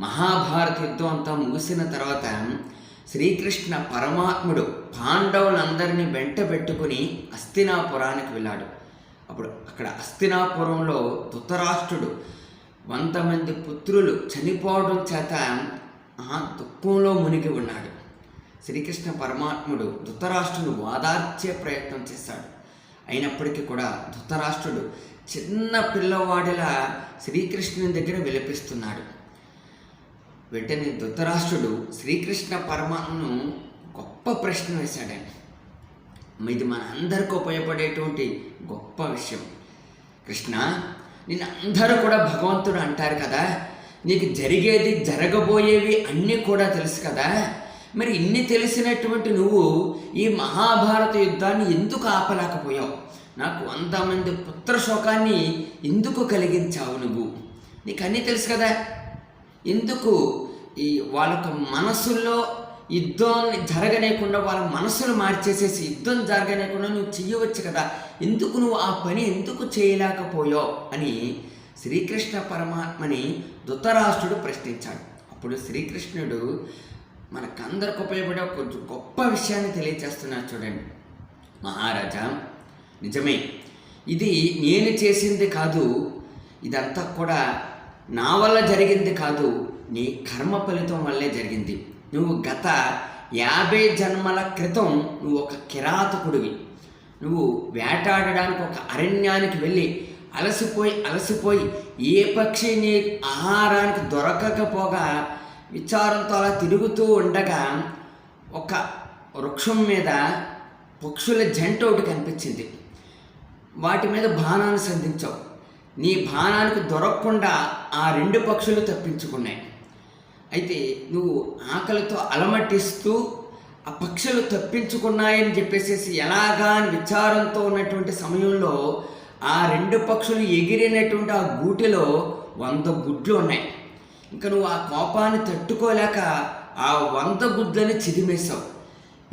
మహాభారత యుద్ధం అంతా ముగిసిన తర్వాత శ్రీకృష్ణ పరమాత్ముడు పాండవులందరినీ వెంట పెట్టుకుని అస్తినాపురానికి వెళ్ళాడు. అప్పుడు అక్కడ అస్తినాపురంలో ధృతరాష్ట్రుడు వంద మంది పుత్రులు చనిపోవడం చేత ఆ దుఃఖంలో మునిగి ఉన్నాడు. శ్రీకృష్ణ పరమాత్ముడు ధృతరాష్ట్రుడు వాదార్చే ప్రయత్నం చేశాడు. అయినప్పటికీ కూడా ధృతరాష్ట్రుడు చిన్న పిల్లవాడిలా శ్రీకృష్ణుని దగ్గర విలపిస్తున్నాడు. వెంటనే ధృతరాష్ట్రుడు శ్రీకృష్ణ పరమాత్మను గొప్ప ప్రశ్న వేశాడండి. ఇది మన అందరికి ఉపయోగపడేటువంటి గొప్ప విషయం. కృష్ణ నేను అందరూ కూడా భగవంతుడు అంటారు కదా. నీకు జరిగేది జరగబోయేవి అన్నీ కూడా తెలుసు కదా. మరి ఇన్ని తెలిసినటువంటి నువ్వు ఈ మహాభారత యుద్ధాన్ని ఎందుకు ఆపలేకపోయావు? నాకు వంద మంది పుత్ర శోకాన్ని ఎందుకు కలిగించావు నువ్వు? నీకు అన్నీ తెలుసు కదా. ఎందుకు ఈ వాళ్ళకు మనసుల్లో యుద్ధాన్ని జరగనేకుండా వాళ్ళ మనసును మార్చేసేసి యుద్ధం జరగనేకుండా నువ్వు చెయ్యవచ్చు కదా. ఎందుకు నువ్వు ఆ పని ఎందుకు చేయలేకపోయావు? అని శ్రీకృష్ణ పరమాత్మని ధృతరాష్ట్రుడు ప్రశ్నించాడు. అప్పుడు శ్రీకృష్ణుడు మనకందరికి ఉపయోగపడే ఒక కొంచెం గొప్ప విషయాన్ని తెలియచేస్తున్నాడు చూడండి. మహారాజా నిజమే. ఇది నేను చేసింది కాదు. ఇదంతా కూడా నా వల్ల జరిగింది కాదు నీ కర్మ ఫలితం వల్లే జరిగింది. నువ్వు గత యాభై జన్మల క్రితం నువ్వు ఒక కిరాతకుడివి. నువ్వు వేటాడడానికి ఒక అరణ్యానికి వెళ్ళి అలసిపోయి అలసిపోయి ఏ పక్షి నీ ఆహారానికి దొరకకపోగా విచారంతో అలా తిరుగుతూ ఉండగా ఒక వృక్షం మీద పక్షుల జంట ఒకటి కనిపించింది. వాటి మీద బాణాన్ని సంధించావు. నీ బాణానికి దొరకకుండా ఆ రెండు పక్షులు తప్పించుకున్నాయి. అయితే నువ్వు ఆకలితో అలమటిస్తూ ఆ పక్షులు తప్పించుకున్నాయని చెప్పేసి ఎలాగా అని విచారంతో ఉన్నటువంటి సమయంలో ఆ రెండు పక్షులు ఎగిరినటువంటి ఆ గూటిలో వంద గుడ్లు ఉన్నాయి. ఇంకా నువ్వు ఆ కోపాన్ని తట్టుకోలేక ఆ వంద గుడ్లని చిదిమేశావు.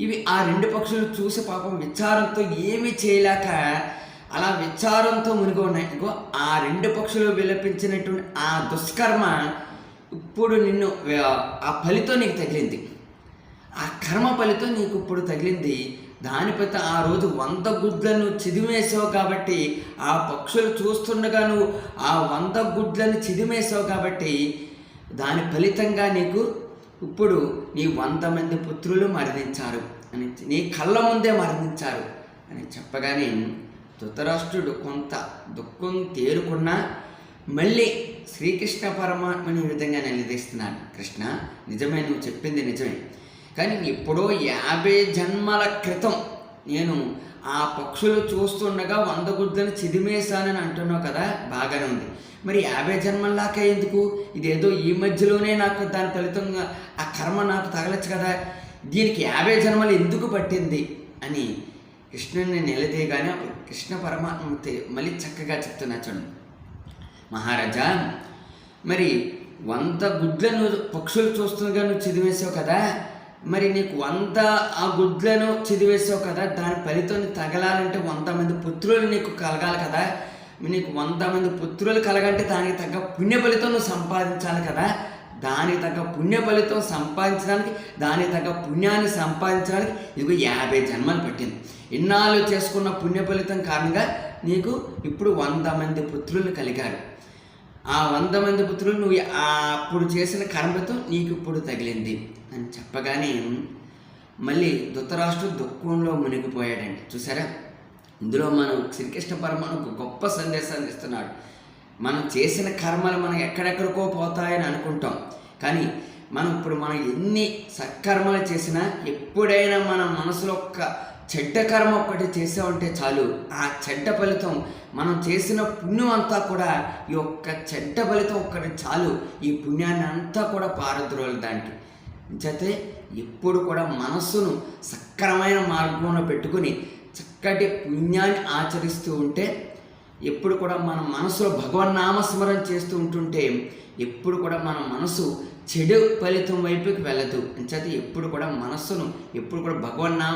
ఇవి ఆ రెండు పక్షులు చూసి పాపం విచారంతో ఏమీ చేయలేక అలా విచారంతో మునిగి ఉన్నాయి. ఆ రెండు పక్షులు విలపించినటువంటి ఆ దుష్కర్మ ఇప్పుడు నిన్ను ఆ ఫలితం నీకు తగిలింది. ఆ కర్మ ఫలితం నీకు ఇప్పుడు తగిలింది. దానిపైతే ఆ రోజు వంద గుడ్లను చిదిమేసావు కాబట్టి ఆ పక్షులు చూస్తుండగా నువ్వు ఆ వంద గుడ్లను చిదిమేసావు కాబట్టి దాని ఫలితంగా నీకు ఇప్పుడు నీ వంద మంది పుత్రులు మరణించారు. అని నీ కళ్ళ ముందే మరణించారు. అని చెప్పగానే ధృతరాష్ట్రుడు కొంత దుఃఖం తేరుకున్నా మళ్ళీ శ్రీకృష్ణ పరమాత్మని విధంగా నిలదీస్తున్నాడు. కృష్ణ నిజమే నువ్వు చెప్పింది నిజమే. కానీ ఎప్పుడో యాభై జన్మల క్రితం నేను ఆ పక్షులు చూస్తుండగా వంద గుడ్లను చిదిమేశానని అంటున్నావు కదా బాగానే ఉంది. మరి యాభై జన్మల్లాక ఎందుకు? ఇదేదో ఈ మధ్యలోనే నాకు దాని ఫలితంగా ఆ కర్మ నాకు తగలచ్చు కదా. దీనికి యాభై జన్మలు ఎందుకు పట్టింది? అని కృష్ణుని నిలదీయగానే అప్పుడు కృష్ణ పరమాత్మ మళ్ళీ చక్కగా చెప్తున్నా చూడండి. మహారాజా మరి వంద గుడ్లను పక్షులు చూస్తుండగా నువ్వు చదివేసావు కదా? మరి నీకు వంద ఆ గుడ్లను చదివేసావు కదా? దాని ఫలితం తగలాలంటే వంద మంది పుత్రులు నీకు కలగాలి కదా? నీకు వంద మంది పుత్రులు కలగంటే దానికి తగ్గ పుణ్య ఫలితం నువ్వు సంపాదించాలి కదా? దాని తగ్గ పుణ్య ఫలితం సంపాదించడానికి దాని తగ్గ పుణ్యాన్ని సంపాదించడానికి నీకు యాభై జన్మలు పట్టింది. ఇన్నాళ్ళు చేసుకున్న పుణ్య ఫలితం కారణంగా నీకు ఇప్పుడు వంద మంది పుత్రులు కలిగారు. ఆ వంద మంది పుత్రులు నువ్వు అప్పుడు చేసిన కర్మతో నీకు ఇప్పుడు తగిలింది అని చెప్పగానే మళ్ళీ ధృతరాష్ట్రుడు దుఃఖంలో మునిగిపోయాడండి. చూసారా? ఇందులో మనం శ్రీకృష్ణ పరమాణు ఒక గొప్ప సందేశాన్ని ఇస్తున్నాడు. మనం చేసిన కర్మలు మనం ఎక్కడెక్కడికో పోతాయని అనుకుంటాం. కానీ మనం ఇప్పుడు మనం ఎన్ని సత్కర్మలు చేసినా ఎప్పుడైనా మన మనసులో ఒక్క చెడ్డ కర్మ ఒక్కటి చేసామంటే చాలు. ఆ చెడ్డ ఫలితం మనం చేసిన పుణ్యం అంతా కూడా ఈ ఒక్క చెడ్డ ఫలితం ఒక్కటి చాలు. ఈ పుణ్యాన్ని అంతా కూడా పారద్రోలు దానికి. చేతే ఎప్పుడు కూడా మనస్సును సక్రమైన మార్గంలో పెట్టుకుని చక్కటి పుణ్యాన్ని ఆచరిస్తూ ఉంటే ఎప్పుడు కూడా మన మనసులో భగవన్నామస్మరణ చేస్తూ ఉంటుంటే ఎప్పుడు కూడా మన మనసు చెడు ఫలితం వైపుకి వెళ్ళదు. అంచేత ఎప్పుడు కూడా మనస్సును ఎప్పుడు కూడా భగవన్నామ